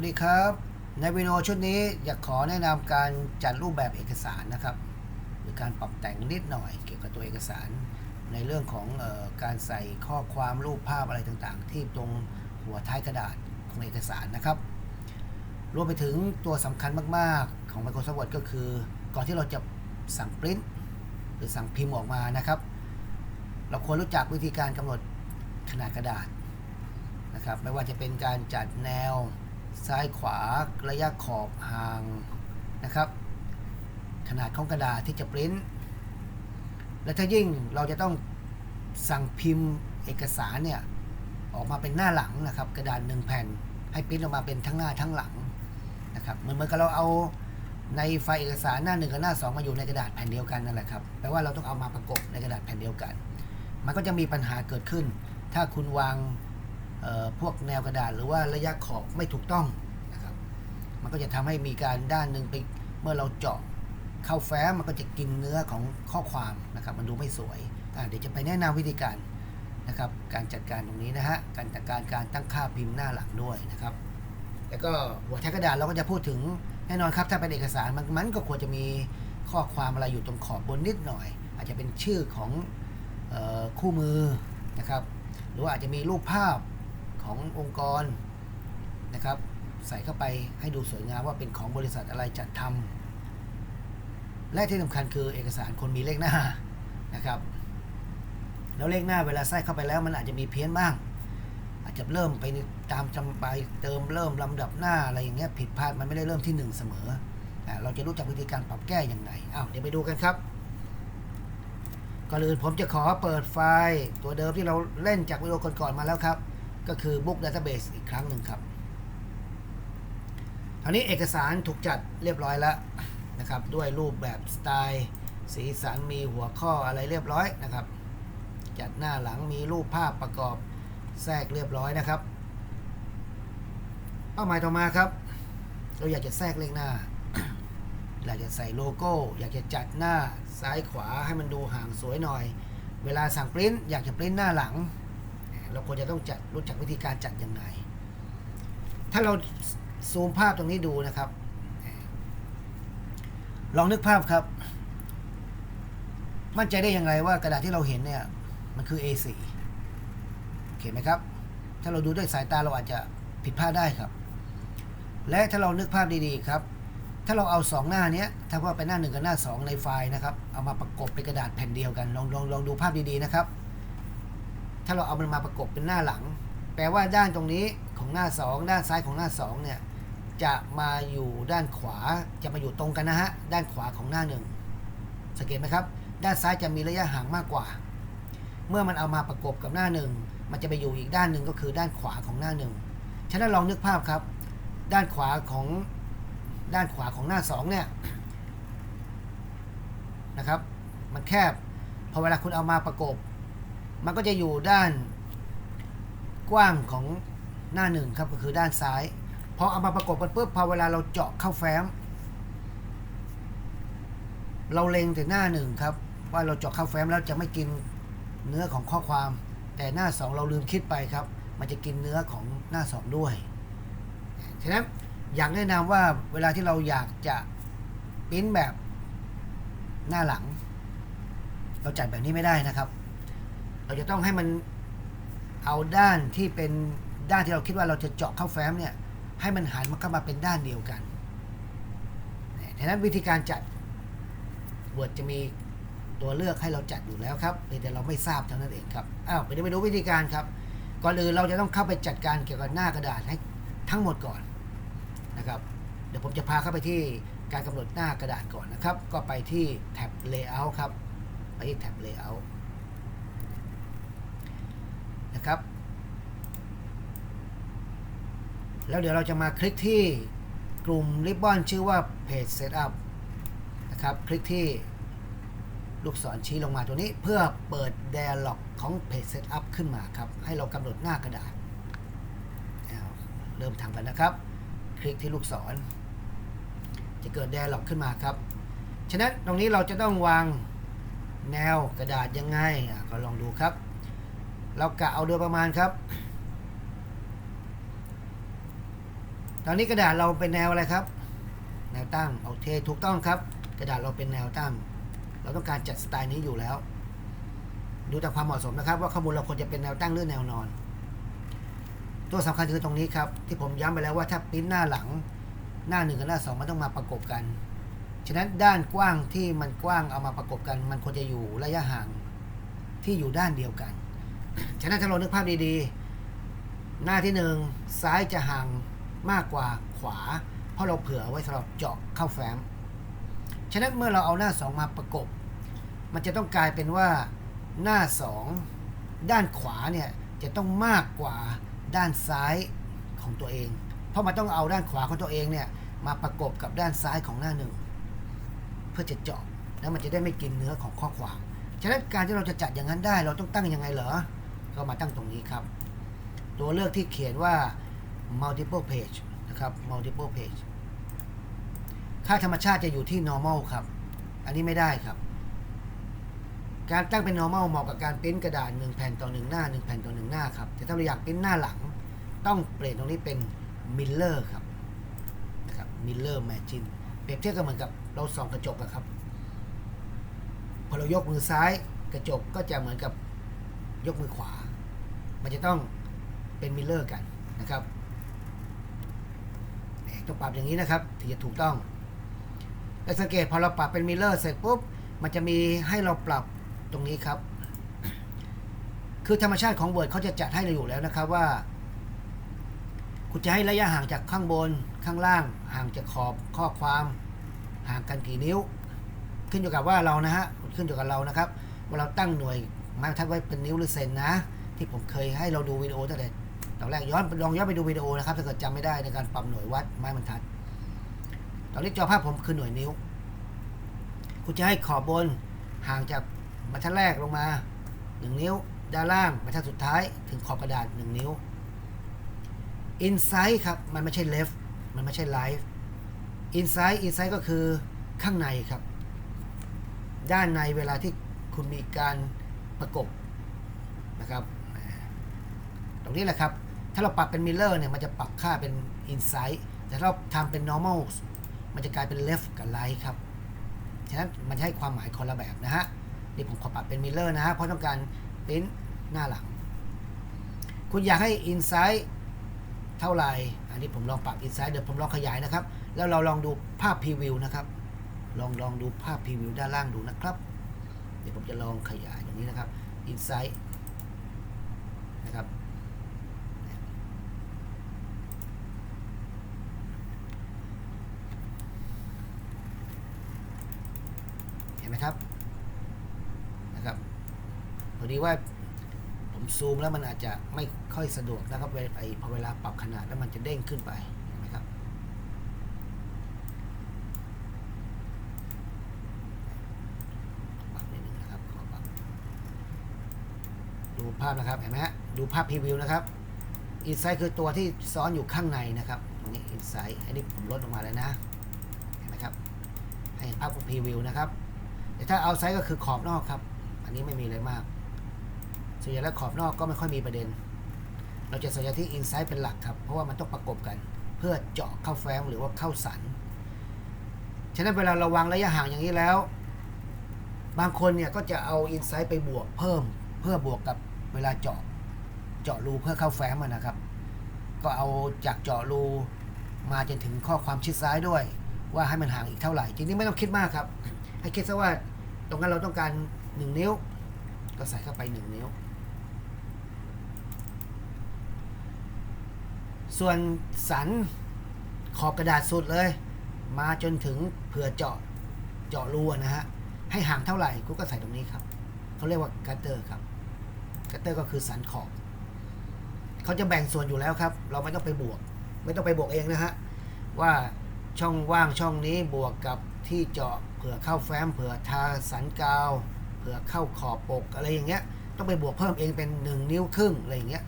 วัสดีครับ ในวิดีโอชุดนี้อยากขอแนะนำการจัดรูปแบบเอกสารนะครับ หรือการปรับแต่งนิดหน่อยเกี่ยวกับตัวเอกสาร ในเรื่องของออการใส่ข้อความรูปภาพอะไรต่างๆ ที่ตรงหัวท้ายกระดาษของเอกสารนะครับ รวมไปถึงตัวสำคัญมากๆของ Microsoft Word ก็คือ ก่อนที่เราจะสั่งปริ้นหรือสั่งพิมพ์ออกมานะครับ เราควรรู้จักวิธีการกำหนดขนาดกระดาษนะครับไม่ว่าจะเป็นการจัดแนว ซ้ายขวาระยะขอบห่างนะครับ ขนาดของกระดาษที่จะปริ้นและถ้ายิ่งเราจะต้องสั่งพิมพ์เอกสารเนี่ยออกมาเป็นหน้าหลังนะครับ กระดาษหนึ่งแผ่นให้ปริ้นออกมาเป็นทั้งหน้าทั้งหลังนะครับเหมือนเหมือนกับเราเอาในไฟล์เอกสารหน้าหนึ่งกับหน้าสองมาอยู่ในกระดาษแผ่นเดียวกันนั่นแหละครับแปลว่าเราต้องเอามาประกบในกระดาษแผ่นเดียวกัน มันก็จะมีปัญหาเกิดขึ้น ถ้าคุณวาง พวกแนวกระดาษหรือว่าระยะขอบไม่ถูกต้องนะครับ มันก็จะทำให้มีการด้านหนึ่งไปเมื่อเราเจาะเข้าแฟ้มมันก็จะกินเนื้อของข้อความนะครับ มันดูไม่สวยเดี๋ยวจะไปแนะนำวิธีการนะครับ การจัดการตรงนี้นะฮะการจัดการการตั้งค่าพิมพ์หน้าหลังด้วยนะครับ แล้วก็หัวแท้กระดาษเราก็จะพูดถึงแน่นอนครับถ้าเป็นเอกสารมันมันก็ควรจะมีข้อความอะไรอยู่ตรงขอบบนนิดหน่อย อาจจะเป็นชื่อของออคู่มือนะครับ หรือว่าอาจจะมีรูปภาพ ขององค์กรนะครับ ใส่เข้าไปให้ดูสวยงามว่าเป็นของบริษัทอะไรจัดทำและที่สำคัญคือเอกสารคนมีเลขหน้านะครับ แล้วเลขหน้าเวลาใส่เข้าไปแล้วมันอาจจะมีเพี้ยนบ้าง อาจจะเริ่มไปตามจำไปเติมเริ่มลำดับหน้าอะไรอย่างเงี้ยผิดพลาดมันไม่ได้เริ่มที่หนึ่งเสมอเราจะรู้จักวิธีการปรับแก้อย่างไรอ้าวเดี๋ยวไปดูกันครับก่อนอื่นผมจะขอเปิดไฟล์ตัวเดิมที่เราเล่นจากวิดีโอก่อนๆมาแล้วครับ ก็คือ Book Database อีกครั้งหนึ่งครับคราวนี้เอกสารถูกจัดเรียบร้อยแล้วนะครับ ด้วยรูปแบบสไตล์ สีสันมีหัวข้ออะไรเรียบร้อยนะครับ จัดหน้าหลังมีรูปภาพประกอบแทรกเรียบร้อยนะครับ เป้าหมายต่อมาครับ เราอยากจะแทรกเลขหน้า อยากจะใส่โลโก้ อยากจะจัดหน้าซ้ายขวาให้มันดูห่างสวยหน่อย เวลาสั่งปริ้นอยากจะปริ้นหน้าหลัง เราควรจะต้องจัดรู้จักวิธีการจัดยังไง ถ้าเราซูมภาพตรงนี้ดูนะครับ ลองนึกภาพครับ มั่นใจได้อย่างไรว่ากระดาษที่เราเห็นเนี่ย มันคือ A4 โอเคไหมครับ ถ้าเราดูด้วยสายตาเราอาจจะผิดพลาดได้ครับ และถ้าเรานึกภาพดีๆครับ ถ้าเราเอาสองหน้านี้ถ้าว่าเป็นหน้าหนึ่งกับหน้าสองในไฟล์นะครับ เอามาประกบเป็นกระดาษแผ่นเดียวกัน ลองลองลองดูภาพดีๆนะครับ ถ้าเราเอามันมาประกบเป็นหน้าหลัง แปลว่าด้านตรงนี้ของหน้า 2 ด้านซ้ายของหน้า2เนี่ยจะมาอยู่ด้านขวาจะมาอยู่ตรงกันนะฮะด้านขวาของหน้าหนึ่งสังเกตไหมครับ ด้านซ้ายจะมีระยะห่างมากกว่า เมื่อมันเอามาประกบกับหน้าหนึ่งมันจะไปอยู่อีกด้านหนึ่งก็คือด้านขวาของหน้าหนึ่งฉะนั้นลองนึกภาพครับ ด้านขวาของด้านขวาของหน้า2เนี่ยนะครับ มันแคบพอเวลาคุณเอามาประกบ มันก็จะอยู่ด้านกว้างของหน้าหนึ่งครับก็คือด้านซ้ายพอเอามาประกบกันปุ๊บพอเวลาเราเจาะเข้าแฟ้ม เราเล็งแต่หน้าหนึ่งครับ ว่าเราเจาะเข้าแฟ้มแล้วจะไม่กินเนื้อของข้อความ แต่หน้าสองเราลืมคิดไปครับ มันจะกินเนื้อของหน้าสองด้วยฉะนั้นอยากแนะนำว่าเวลาที่เราอยากจะปริ้นแบบหน้าหลัง เราจัดแบบนี้ไม่ได้นะครับ เราจะต้องให้มันเอาด้านที่เป็นด้านที่เราคิดว่าเราจะเจาะเข้าแฟ้มเนี่ยให้มันหันมาเข้ามาเป็นด้านเดียวกันดังนั้นวิธีการจัด Word จะมีตัวเลือกให้เราจัดอยู่แล้วครับแต่เราไม่ทราบเท่านั้นเองครับ อ้าวไปดูไปดูวิธีการครับ ก่อนอื่นเราจะต้องเข้าไปจัดการเกี่ยวกับหน้ากระดาษให้ทั้งหมดก่อนนะครับ เดี๋ยวผมจะพาเข้าไปที่การกำหนดหน้ากระดาษก่อนนะครับ ก็ไปที่แท็บ Layout ครับ ไปที่แท็บ Layout นะครับ แล้วเดี๋ยวเราจะมาคลิกที่กลุ่มริบบอนชื่อว่า Page Setup นะครับ คลิกที่ลูกศรชี้ลงมาตัวนี้เพื่อเปิด Dialog ของ Page Setup ขึ้นมาครับ ให้เรากำหนดหน้ากระดาษเอาเริ่มทำกันนะครับ คลิกที่ลูกศร จะเกิด Dialog ขึ้นมาครับ ฉะนั้นตรงนี้เราจะต้องวางแนวกระดาษยังไงก็ลองดูครับ เรากะเอาโดยประมาณครับ ตอนนี้กระดาษเราเป็นแนวอะไรครับ แนวตั้งโอเคถูกต้องครับ กระดาษเราเป็นแนวตั้ง เราต้องการจัดสไตล์นี้อยู่แล้ว ดูจากความเหมาะสมนะครับ ว่าข้อมูลเราควรจะเป็นแนวตั้งหรือแนวนอน ตัวสำคัญคือตรงนี้ครับ ที่ผมย้ำไปแล้วว่าถ้าปริ้นหน้าหลังหน้าหนึ่งกับหน้าสองมันต้องมาประกบกันฉะนั้นด้านกว้างที่มันกว้างเอามาประกบกัน มันควรจะอยู่ระยะห่างที่อยู่ด้านเดียวกัน ฉะนั้นถ้าเรานึกภาพดีๆ หน้าที่หนึ่งซ้ายจะห่างมากกว่าขวา เพราะเราเผื่อไว้สำหรับเจาะเข้าแฟ้ม ฉะนั้นเมื่อเราเอาหน้าสองมาประกบ มันจะต้องกลายเป็นว่าหน้าสองด้านขวาเนี่ยจะต้องมากกว่าด้านซ้ายของตัวเอง เพราะมันต้องเอาด้านขวาของตัวเองเนี่ยมาประกบกับด้านซ้ายของหน้าหนึ่งเพื่อจะเจาะแล้วมันจะได้ไม่กินเนื้อของข้อความ ฉะนั้นการที่เราจะจัดอย่างนั้นได้ เราต้องตั้งยังไงเหรอ ก็มาตั้งตรงนี้ครับ ตัวเลือกที่เขียนว่า multiple page นะครับ multiple page ค่าธรรมชาติจะอยู่ที่ normal ครับ อันนี้ไม่ได้ครับ การตั้งเป็น normal เหมาะกับการปริ้นกระดาษ1แผ่นต่อ1หน้า1แผ่นต่อ1หน้าครับ แต่ถ้าเราอยากปริ้นหน้าหลัง ต้องเปลี่ยนตรงนี้เป็น miller ครับนะครับ miller margin เปรียบเทียบกันเหมือนกับเราส่องกระจกอะครับ พอเรายกมือซ้ายกระจกก็จะเหมือนกับยกมือขวา มันจะต้องเป็นมิลเลอร์กันนะครับต้องปรับอย่างนี้นะครับถึงจะถูกต้องและสังเกตพอเราปรับเป็นมิลเลอร์เสร็จปุ๊บมันจะมีให้เราปรับตรงนี้ครับ คือธรรมชาติของ Word เขาจะจัดให้เราอยู่แล้วนะครับว่า คุณจะให้ระยะห่างจากข้างบนข้างล่าง ห่างจากขอบข้อความ ห่างกันกี่นิ้ว ขึ้นอยู่กับว่าเรานะฮะขึ้นอยู่กับเรานะครับว่าเราตั้งหน่วยไม้บรรทัดไว้เป็นนิ้วหรือเซนนะ ที่ผมเคยให้เราดูวิดีโอตั้งแต่ตอนแรกย้อนลองย้อนไปดูวิดีโอนะครับถ้าเกิดจำไม่ได้ในการปรับหน่วยวัดไม้บรรทัด ตอนนี้จอภาพผมคือหน่วยนิ้ว คุณจะให้ขอบบนห่างจากบรรทัดแรกลงมา 1 นิ้ว ด้านล่างบรรทัดสุดท้ายถึงขอบกระดาษ 1 นิ้ว inside ครับ มันไม่ใช่ left มันไม่ใช่ right inside inside ก็คือข้างในครับ ด้านในเวลาที่คุณมีการประกบนะครับ ตรงนี้แหละครับ ถ้าเราปรับเป็นมิลเลอร์เนี่ย มันจะปรับค่าเป็น inside แต่ถ้าเราทำเป็น normal มันจะกลายเป็น left กับ right ครับ ฉะนั้นมันให้ความหมายคนละแบบนะฮะ นี่ผมขอปรับเป็นมิลเลอร์นะฮะ เพราะต้องการปริ้นหน้าหลัง คุณอยากให้ inside เท่าไหร่ อันนี้ผมลองปรับ inside เดี๋ยวผมลองขยายนะครับ แล้วเราลองดูภาพพรีวิวนะครับ ลองลองดูภาพพรีวิวด้านล่างดูนะครับ เดี๋ยวผมจะลองขยายตรงนี้นะครับ Insight นะครับ เห็นไหมครับ นะครับ พอ ดีว่าผมซูมแล้วมันอาจจะไม่ค่อยสะดวกนะครับเวลาไอพอเวลาปรับขนาดแล้วมันจะเด้งขึ้นไปนไหมครับ ปรับนิดนึงนะครับขอปรับดูภาพนะครับเห็นไหมฮะดูภาพพรีวิวนะครับอินไซต์คือตัวที่ซ้อนอยู่ข้างในนะครับตรงนี้อินไซต์อันนี้ผมลดลงมาแล้วนะเห็นไหมครับให้ภาพพรีวิวนะครับแต่ถ้าเอาไซต์ก็คือขอบนอกครับ อันนี้ไม่มีอะไรมาก ส่วนใหญ่แล้วขอบนอกก็ไม่ค่อยมีประเด็น เราจะสนใจที่อินไซต์เป็นหลักครับ เพราะว่ามันต้องประกบกัน เพื่อเจาะเข้าแฟ้มหรือว่าเข้าสัน ฉะนั้นเวลาเราวางระยะห่างอย่างนี้แล้ว บางคนเนี่ยก็จะเอาอินไซต์ไปบวกเพิ่ม เพื่อบวกกับเวลาเจาะเจาะรูเพื่อเข้าแฟ้มนะครับ ก็เอาจากเจาะรูมาจนถึงข้อความชิดซ้ายด้วย ว่าให้มันห่างอีกเท่าไหร่จริงๆไม่ต้องคิดมากครับ ให้คิดซะว่าตรงนั้นเราต้องการ 1 นิ้ว ก็ใส่เข้าไป 1 นิ้ว ส่วนสันขอบกระดาษสุดเลย มาจนถึงเผื่อเจาะเจาะรูนะฮะให้ห่างเท่าไหร่กูก็ใส่ตรงนี้ครับเขาเรียกว่ากัตเตอร์ครับกัตเตอร์ก็คือสันขอบเขาจะแบ่งส่วนอยู่แล้วครับ เราไม่ต้องไปบวก ไม่ต้องไปบวกเองนะฮะว่าช่องว่างช่องนี้บวกกับที่เจาะเผื่อเข้าแฟ้มเผื่อทาสันกาว เผื่อเข้าขอบปกอะไรอย่างเงี้ยต้องไปบวกเพิ่มเองเป็น 1 นิ้วครึ่งอะไรอย่างเงี้ย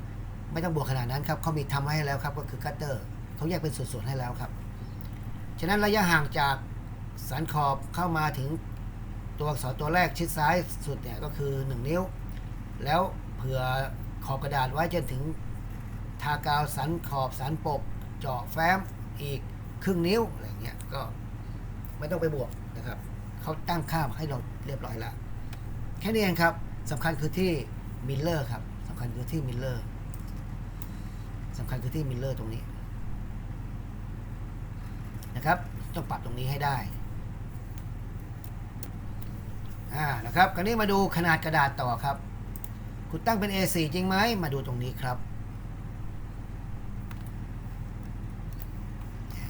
ไม่ต้องบวกขนาดนั้นครับเขามีทำให้แล้วครับก็คือกัตเตอร์เขาแยกเป็นส่วนๆให้แล้วครับฉะนั้นระยะห่างจากสันขอบเข้ามาถึงตัวอักษรตัวแรกชิดซ้ายสุดเนี่ยก็คือ 1 นิ้ว แล้วเผื่อขอบกระดาษไว้จนถึงทากาวสันขอบสันปก เจาะแฟ้มอีกครึ่งนิ้วอะไรเงี้ยก็ไม่ต้องไปบวกนะครับเขาตั้งค่าให้เราเรียบร้อยแล้ว แค่นี้เองครับสำคัญคือที่มิลเลอร์ครับสำคัญคือที่มิลเลอร์ สำคัญคือที่มิลเลอร์ตรงนี้นะครับ ต้องปรับตรงนี้ให้ได้อ่านะครับคราวนี้มาดูขนาดกระดาษต่อครับ คุณตั้งเป็น A4 จริงไหมมาดูตรงนี้ครับ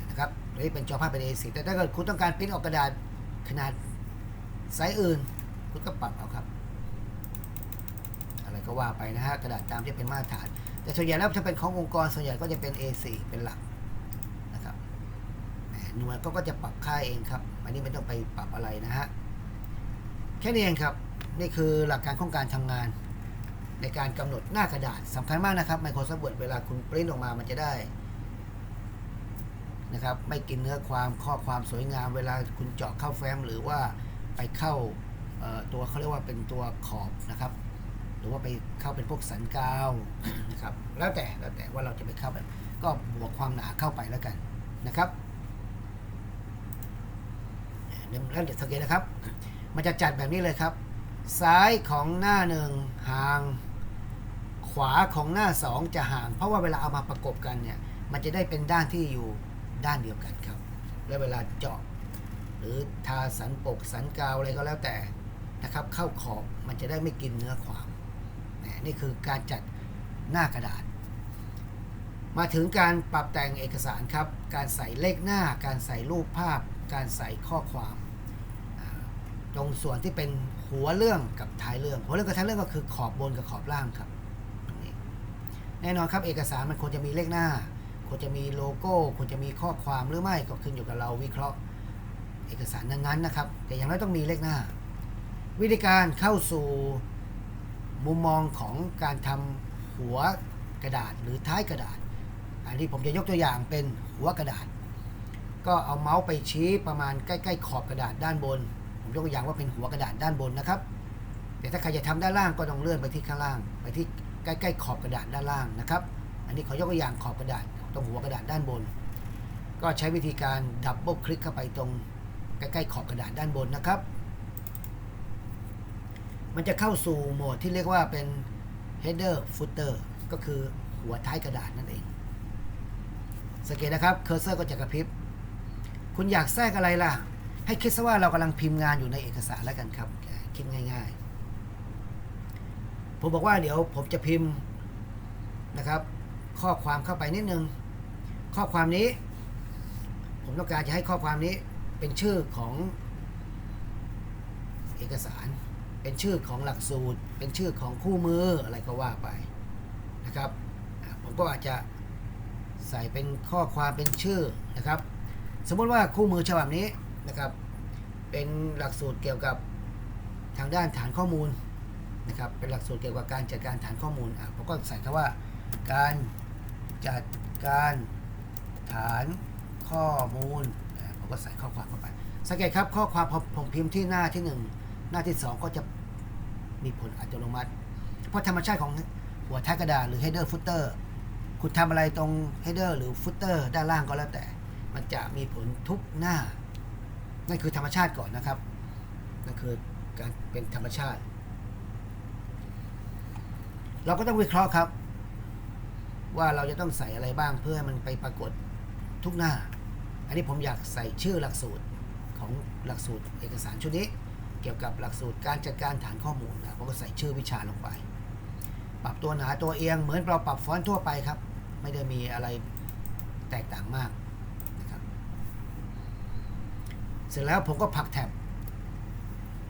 นะครับนี่เป็นจอภาพเป็น A4 แต่ถ้าเกิดคุณต้องการพิมพ์ออกกระดาษขนาดไซส์อื่น คุณก็ปรับเอาครับ อะไรก็ว่าไปนะฮะกระดาษตามที่เป็นมาตรฐาน แต่ส่วนใหญ่แล้วถ้าเป็นขององค์กรส่วนใหญ่ก็จะเป็น A4 เป็นหลักนะครับหน่วยก็จะปรับค่าเองครับ อันนี้ไม่ต้องไปปรับอะไรนะฮะ แค่นี้เองครับ นี่คือหลักการของการทำงาน ในการกำหนดหน้ากระดาษสำคัญมากนะครับ Microsoft Word เวลาคุณปริ้นออกมามันจะได้นะครับ ไม่กินเนื้อความข้อความสวยงาม เวลาคุณเจาะเข้าแฟ้มหรือว่าไปเข้าตัวเขาเรียกว่าเป็นตัวขอบนะครับ หรือว่าไปเข้าเป็นพวกสันกาวนะครับแล้วแต่แล้วแต่ว่าเราจะไปเข้าแบบก็บวกความหนาเข้าไปแล้วกันนะครับเดี๋ยวแล้วเดี๋ยวสังเกตนะครับ มันจะจัดแบบนี้เลยครับ ซ้ายของหน้าหนึ่งห่าง ขวาของหน้าสองจะห่าง เพราะว่าเวลาเอามาประกบกันเนี่ยมันจะได้เป็นด้านที่อยู่ด้านเดียวกันครับ และเวลาเจาะหรือทาสันปกสันกาวอะไรก็แล้วแต่นะครับ เข้าขอบมันจะได้ไม่กินเนื้อความ นี่คือการจัดหน้ากระดาษ มาถึงการปรับแต่งเอกสารครับ การใส่เลขหน้า การใส่รูปภาพ การใส่ข้อความตรงส่วนที่เป็นหัวเรื่องกับท้ายเรื่อง หัวเรื่องกับท้ายเรื่องก็คือขอบบนกับขอบล่างครับตรงนี้แน่นอนครับเอกสารมันควรจะมีเลขหน้าควรจะมีโลโก้ควรจะมีข้อความหรือไม่ก็ขึ้นอยู่กับเราวิเคราะห์เอกสารนั้นๆนะครับ แต่อย่างน้อยต้องมีเลขหน้า วิธีการเข้าสู่ มุมมองของการทำหัวกระดาษหรือท้ายกระดาษ อันนี้ผมจะยกตัวอย่างเป็นหัวกระดาษ ก็เอาเมาส์ไปชี้ประมาณใกล้ๆขอบกระดาษด้านบน ผมยกตัวอย่างว่าเป็นหัวกระดาษด้านบนนะครับแต่ถ้าใครจะทำด้านล่างก็ต้องเลื่อนไปที่ข้างล่าง ไปที่ใกล้ๆขอบกระดาษด้านล่างนะครับ อันนี้ขอยกตัวอย่างขอบกระดาษตรงหัวกระดาษด้านบน ก็ใช้วิธีการดับเบิลคลิกเข้าไปตรงใกล้ๆขอบกระดาษด้านบนนะครับ มันจะเข้าสู่โหมดที่เรียกว่าเป็น header footer ก็คือหัวท้ายกระดาษนั่นเองสังเกตนะครับเคอร์เซอร์ก็จะกระพริบ คุณอยากแทรกอะไรล่ะ ให้คิดซะว่าเรากำลังพิมพ์งานอยู่ในเอกสารแล้วกันครับ คิดง่าย ๆ ผมบอกว่าเดี๋ยวผมจะพิมพ์นะครับ ข้อความเข้าไปนิดนึง ข้อความนี้ ผมต้องการจะให้ข้อความนี้เป็นชื่อของเอกสาร เป็นชื่อของหลักสูตร เป็นชื่อของคู่มืออะไรก็ว่าไปนะครับ ผมก็อาจจะใส่เป็นข้อความเป็นชื่อนะครับ สมมติว่าคู่มือฉบับนี้นะครับ เป็นหลักสูตรเกี่ยวกับทางด้านฐานข้อมูลนะครับ เป็นหลักสูตรเกี่ยวกับการจัดการฐานข้อมูลอะผมก็ใส่คำว่า การจัดการฐานข้อมูลผมก็ใส่ข้อความเข้าไปสังเกตครับข้อความผมพิมพ์ที่หน้าที่หนึ่ง หน้าที่สองก็จะมีผลอัตโนมัติ เพราะธรรมชาติของหัวท้ายกระดาษหรือ header footer คุณทำอะไรตรง header หรือ footer ด้านล่างก็แล้วแต่ มันจะมีผลทุกหน้า นั่นคือธรรมชาติก่อนนะครับ นั่นคือการเป็นธรรมชาติ เราก็ต้องวิเคราะห์ครับ ว่าเราจะต้องใส่อะไรบ้างเพื่อให้มันไปปรากฏทุกหน้า อันนี้ผมอยากใส่ชื่อหลักสูตรของหลักสูตรเอกสารชุดนี้ เกี่ยวกับหลักสูตรการจัดการฐานข้อมูลนะผมก็ใส่ชื่อวิชาลงไป ปรับตัวหนาตัวเอียงเหมือนเราปรับฟอนต์ทั่วไปครับ ไม่ได้มีอะไรแตกต่างมากนะครับเสร็จแล้วผมก็ผักแท็บ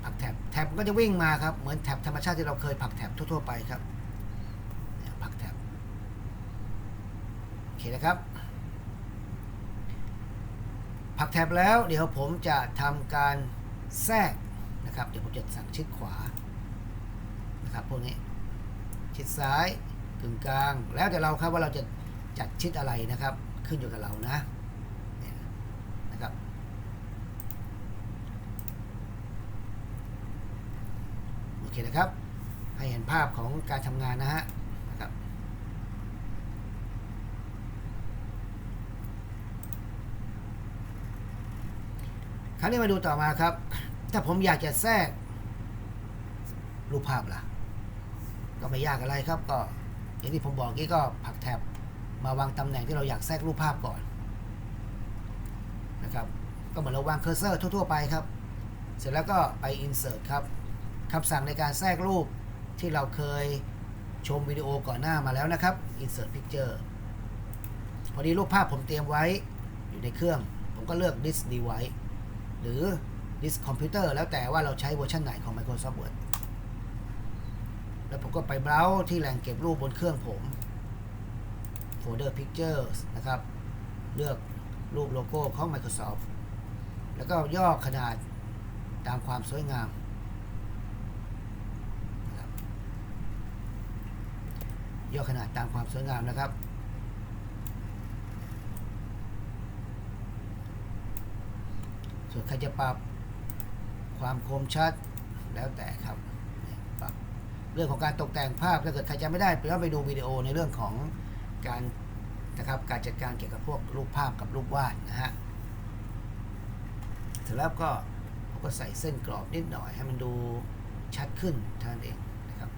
ผักแท็บแท็บก็จะวิ่งมาครับ เหมือนแท็บธรรมชาติที่เราเคยผักแท็บทั่วๆไปครับผักแท็บโอเคนะครับผักแท็บแล้วเดี๋ยวผมจะทำการแทรก นะครับ เดี๋ยวผมจะสั่งชิดขวานะครับพวกนี้ชิดซ้ายกึ่งกลาง แล้วแต่เราครับว่าเราจะจัดชิดอะไรนะครับ ขึ้นอยู่กับเรานะเนี่ยนะครับโอเคนะครับ ให้เห็นภาพของการทำงานนะฮะนะครับคราวนี้มาดูต่อมาครับ ถ้าผมอยากจะแทรก รูปภาพล่ะ ก็ไม่ยากอะไรครับ ก็ อย่างที่ผมบอกกี้ก็ผักแท็บมาวางตำแหน่งที่เราอยากแทรกรูปภาพก่อนนะครับ ก็เหมือนเราวางเคอร์เซอร์ทั่ว ๆ ไปครับ เสร็จแล้วก็ไป insert ครับคำสั่งในการแทรกรูปที่เราเคยชมวิดีโอก่อนหน้ามาแล้วนะครับ insert picture พอดีรูปภาพผมเตรียมไว้อยู่ในเครื่อง ผมก็เลือก this device หรือ this computer แล้วแต่ว่าเราใช้เวอร์ชันไหนของ Microsoft Word แล้วผมก็ไปเบราว์ที่แหล่งเก็บรูปบนเครื่องผม folder pictures นะครับ เลือกรูปโลโก้ของ Microsoft แล้วก็ย่อขนาดตามความสวยงาม ย่อขนาดตามความสวยงามนะครับ ส่วนใครจะปรับ ความคมชัดแล้วแต่ครับปรับเรื่องของการตกแต่งภาพถ้าเกิดใครจะไม่ได้ไปก็ไปดูวิดีโอในเรื่องของการนะครับการจัดการเกี่ยวกับพวกรูปภาพกับรูปวาดนะฮะเสร็จแล้วก็ผมก็ใส่เส้นกรอบนิดหน่อยให้มันดูชัดขึ้นเท่านั้นเองนะครับ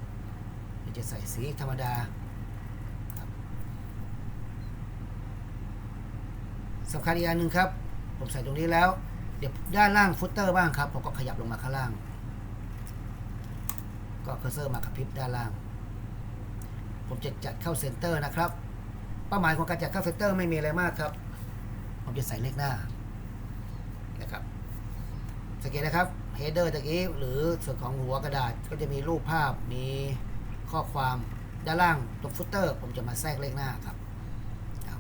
หรือจะใส่สีธรรมดาสำคัญอีกอันหนึ่งครับ ผมใส่ตรงนี้แล้ว เดี๋ยวด้านล่างฟุตเตอร์บ้างครับผมก็ขยับลงมาข้างล่าง ก็เคอร์เซอร์มากระพริบด้านล่าง ผมจะจัดเข้าเซนเตอร์นะครับ เป้าหมายของการจัดเข้าเซนเตอร์ไม่มีอะไรมากครับ ผมจะใส่เลขหน้านะครับสังเกตนะครับเฮดเดอร์ตะกี้หรือส่วนของหัวกระดาษก็จะมีรูปภาพมีข้อความด้านล่างตรงฟุตเตอร์ ผมจะมาแทรกเลขหน้าครับ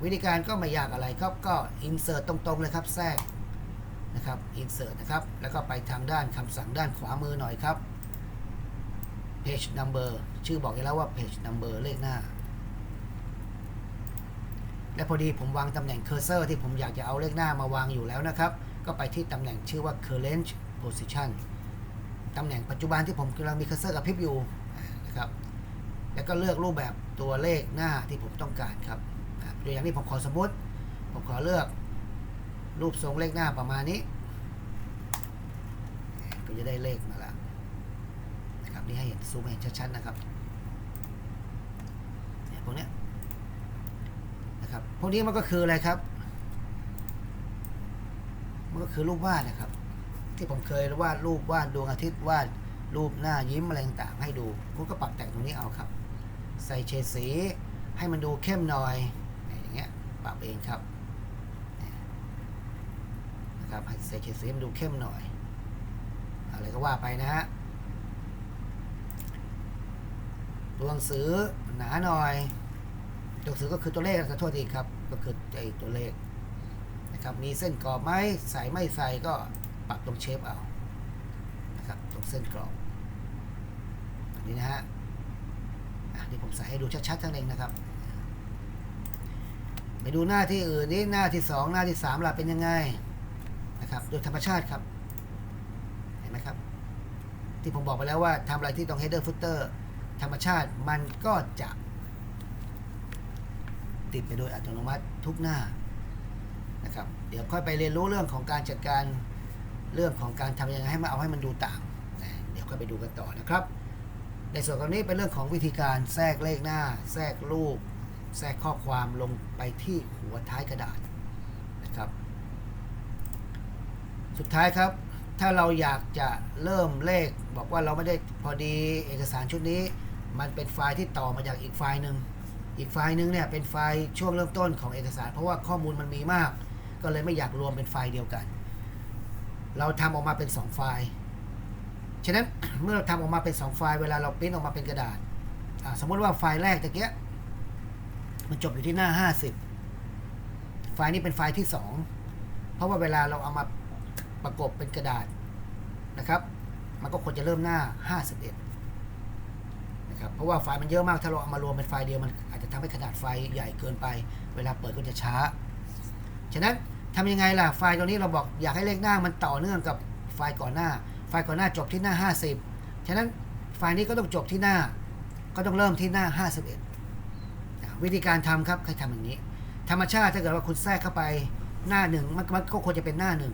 วิธีการก็ไม่ยากอะไรครับก็ insert ตรงๆเลยครับแทรก นะครับ insert นะครับ แล้วก็ไปทางด้านคำสั่งด้านขวามือหน่อยครับ page number ชื่อบอกอยู่แล้วว่า page number เลขหน้า และพอดีผมวางตำแหน่ง cursor ที่ผมอยากจะเอาเลขหน้ามาวางอยู่แล้วนะครับ ก็ไปที่ตำแหน่งชื่อว่า current position ตำแหน่งปัจจุบันที่ผมกำลังมี cursor กับพริบอยู่นะครับ แล้วก็เลือกรูปแบบตัวเลขหน้าที่ผมต้องการครับตัวอย่างนี้ผมขอสมมติ ผมขอเลือก รูปทรงเลขหน้าประมาณนี้ ก็จะได้เลขมาแล้วนะครับนี่ให้เห็นซูมให้เห็นชัดๆนะครับเนี่ยพวกนี้นะครับพวกนี้มันก็คืออะไรครับ มันก็คือรูปวาดนะครับ ที่ผมเคยวาดรูปวาดดวงอาทิตย์วาดรูปหน้ายิ้มอะไรต่างๆให้ดูคุณก็ปรับแต่งตรงนี้เอาครับ ใส่เฉดสีให้มันดูเข้มหน่อยอย่างเงี้ยปรับเองครับ นะครับใส่เฉดสีให้มันดูเข้มหน่อย อะไรก็ว่าไปนะฮะตัวหนังสือหนาหน่อย ตัวหนังสือก็คือตัวเลขขอโทษทีครับ ก็คือไอ้ตัวเลขนะครับมีเส้นกรอบไหมใส่ไม่ใส่ก็ปรับตรงเชฟเอานะครับตรงเส้นกรอบอันนี้นะฮะอะนี่ผมใส่ให้ดูชัดๆทั้งเองนะครับ ไปดูหน้าที่อื่นนี่หน้าที่สองหน้าที่สามล่ะเป็นยังไง นะครับโดยธรรมชาติครับ เห็นไหมครับ ที่ผมบอกไปแล้วว่าทำอะไรที่ตรง header footer ธรรมชาติมันก็จะ ติดไปโดยอัตโนมัติทุกหน้านะครับ เดี๋ยวค่อยไปเรียนรู้เรื่องของการจัดการเรื่องของการทำยังไงให้มันเอาให้มันดูต่าง เดี๋ยวค่อยไปดูกันต่อนะครับ ในส่วนของนี้เป็นเรื่องของวิธีการแทรกเลขหน้า แทรกรูป แทรกข้อความลงไปที่หัวท้ายกระดาษนะครับ สุดท้ายครับ ถ้าเราอยากจะเริ่มเลข บอกว่าเราไม่ได้พอดีเอกสารชุดนี้ มันเป็นไฟล์ที่ต่อมาจากอีกไฟล์หนึ่งอีกไฟล์หนึ่งเนี่ยเป็นไฟล์ช่วงเริ่มต้นของเอกสาร เพราะว่าข้อมูลมันมีมาก ก็เลยไม่อยากรวมเป็นไฟล์เดียวกัน เราทำออกมาเป็น 2 ไฟล์ฉะนั้นเมื่อเราทำออกมาเป็น 2 ไฟล์เวลาเราปริ้นออกมาเป็นกระดาษสมมติว่าไฟล์แรกตะเกียมันจบอยู่ที่หน้า 50 ไฟล์นี้เป็นไฟล์ที่ 2 เพราะว่าเวลาเราเอามา ประกบเป็นกระดาษนะครับ มันก็ควรจะเริ่มหน้า 51 นะครับ เพราะว่าไฟล์มันเยอะมาก ถ้าเราเอามารวมเป็นไฟล์เดียว มันอาจจะทำให้ขนาดไฟล์ใหญ่เกินไป เวลาเปิดก็จะช้า ฉะนั้นทำยังไงล่ะ ไฟล์ตัวนี้เราบอกอยากให้เลขหน้ามันต่อเนื่องกับไฟล์ก่อนหน้า ไฟล์ก่อนหน้าจบที่หน้า 50 ฉะนั้นไฟล์นี้ก็ต้องจบที่หน้า ก็ต้องเริ่มที่หน้า 51อะวิธีการทำครับใครทำอย่างนี้ ธรรมชาติถ้าเกิดว่าคุณแทรกเข้าไปหน้าหนึ่งมันก็ควรจะเป็นหน้าหนึ่ง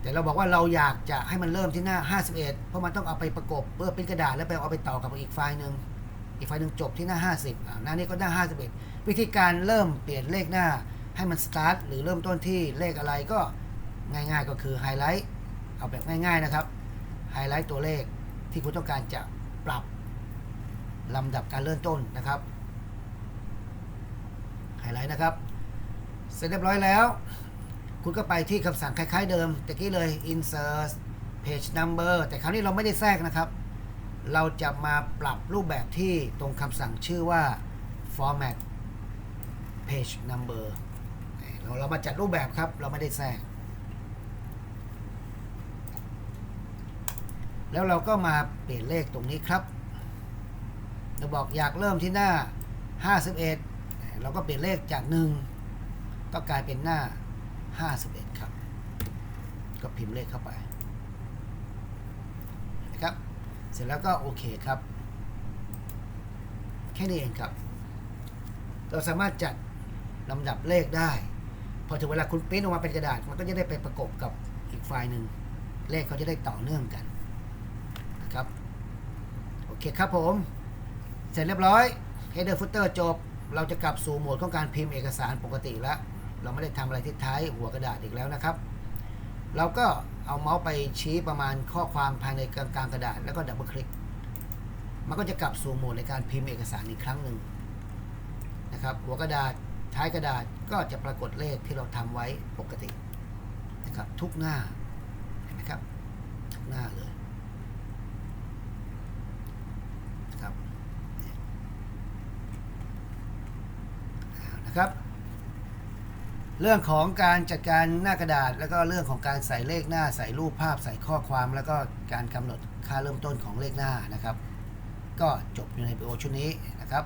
แต่เราบอกว่าเราอยากจะให้มันเริ่มที่หน้า 51 เพราะมันต้องเอาไปประกบเพื่อเป็นกระดาษแล้วไปเอาไปต่อกับอีกไฟล์หนึ่งอีกไฟล์หนึ่งจบที่หน้า 50อ่าหน้านี้ก็หน้า 51 วิธีการเริ่มเปลี่ยนเลขหน้าให้มันสตาร์ทหรือเริ่มต้นที่เลขอะไรก็ง่ายๆก็คือไฮไลท์เอาแบบง่ายๆนะครับไฮไลท์ตัวเลขที่คุณต้องการจะปรับลำดับการเริ่มต้นนะครับไฮไลท์นะครับ เสร็จเรียบร้อยแล้ว คุณก็ไปที่คำสั่งคล้ายๆเดิมตะกี้เลย insert page number แต่คราวนี้เราไม่ได้แทรกนะครับ เราจะมาปรับรูปแบบที่ตรงคำสั่งชื่อว่า format page number เราเรามาจัดรูปแบบครับ เราไม่ได้แทรก แล้วเราก็มาเปลี่ยนเลขตรงนี้ครับ เราบอกอยากเริ่มที่หน้า 51 เราก็เปลี่ยนเลขจาก 1 ก็กลายเป็นหน้า 51 ครับ ก็พิมพ์เลขเข้าไปนะครับ เสร็จแล้วก็โอเคครับ แค่นี้เองครับ เราสามารถจัดลำดับเลขได้ พอถึงเวลาคุณปริ้นออกมาเป็นกระดาษ มันก็จะได้ไปประกบกับอีกไฟล์หนึ่ง เลขเขาจะได้ต่อเนื่องกันนะครับ โอเคครับผม เสร็จเรียบร้อย header footer จบ เราจะกลับสู่โหมดของการพิมพ์เอกสารปกติแล้ว เราไม่ได้ทำอะไรที่ท้ายหัวกระดาษอีกแล้วนะครับ เราก็เอาเมาส์ไปชี้ประมาณข้อความภายในกลางๆกระดาษ แล้วก็ดับเบิลคลิก มันก็จะกลับสู่โหมดในการพิมพ์เอกสารอีกครั้งหนึ่งนะครับ หัวกระดาษท้ายกระดาษก็จะปรากฏเลขที่เราทำไว้ปกตินะครับทุกหน้าเห็นไหมครับทุกหน้าเลยนะครับนะครับ เรื่องของการจัดการหน้ากระดาษ แล้วก็เรื่องของการใส่เลขหน้าใส่รูปภาพใส่ข้อความแล้วก็การกำหนดค่าเริ่มต้นของเลขหน้านะครับ ก็จบอยู่ในวิดีโอชุดนี้นะครับ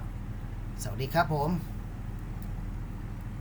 สวัสดีครับผม